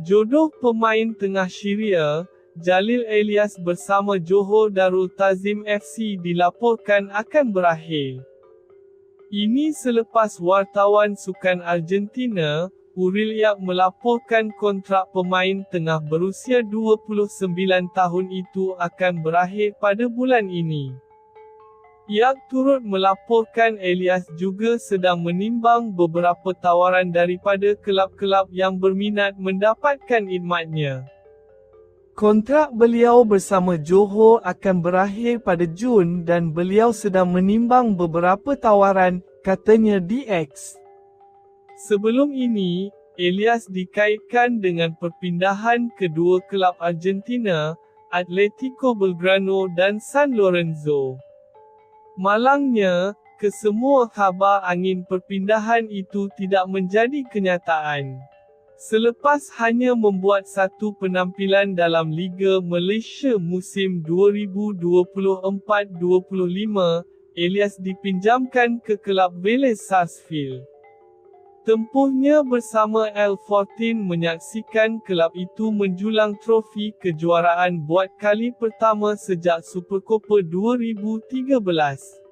Jodoh pemain tengah Syria, Jalil Elias bersama Johor Darul Tazim FC dilaporkan akan berakhir. Ini selepas wartawan sukan Argentina, Uril Yap melaporkan kontrak pemain tengah berusia 29 tahun itu akan berakhir pada bulan ini. Yak turut melaporkan Elias juga sedang menimbang beberapa tawaran daripada kelab-kelab yang berminat mendapatkan khidmatnya. Kontrak beliau bersama Johor akan berakhir pada Jun dan beliau sedang menimbang beberapa tawaran, katanya DX. Sebelum ini, Elias dikaitkan dengan perpindahan kedua kelab Argentina, Atletico Belgrano dan San Lorenzo. Malangnya, kesemua khabar angin perpindahan itu tidak menjadi kenyataan. Selepas hanya membuat satu penampilan dalam Liga Malaysia musim 2024-25, Elias dipinjamkan ke kelab Vélez Sarsfield. Tempuhnya bersama L14 menyaksikan kelab itu menjulang trofi kejuaraan buat kali pertama sejak Supercopa 2013.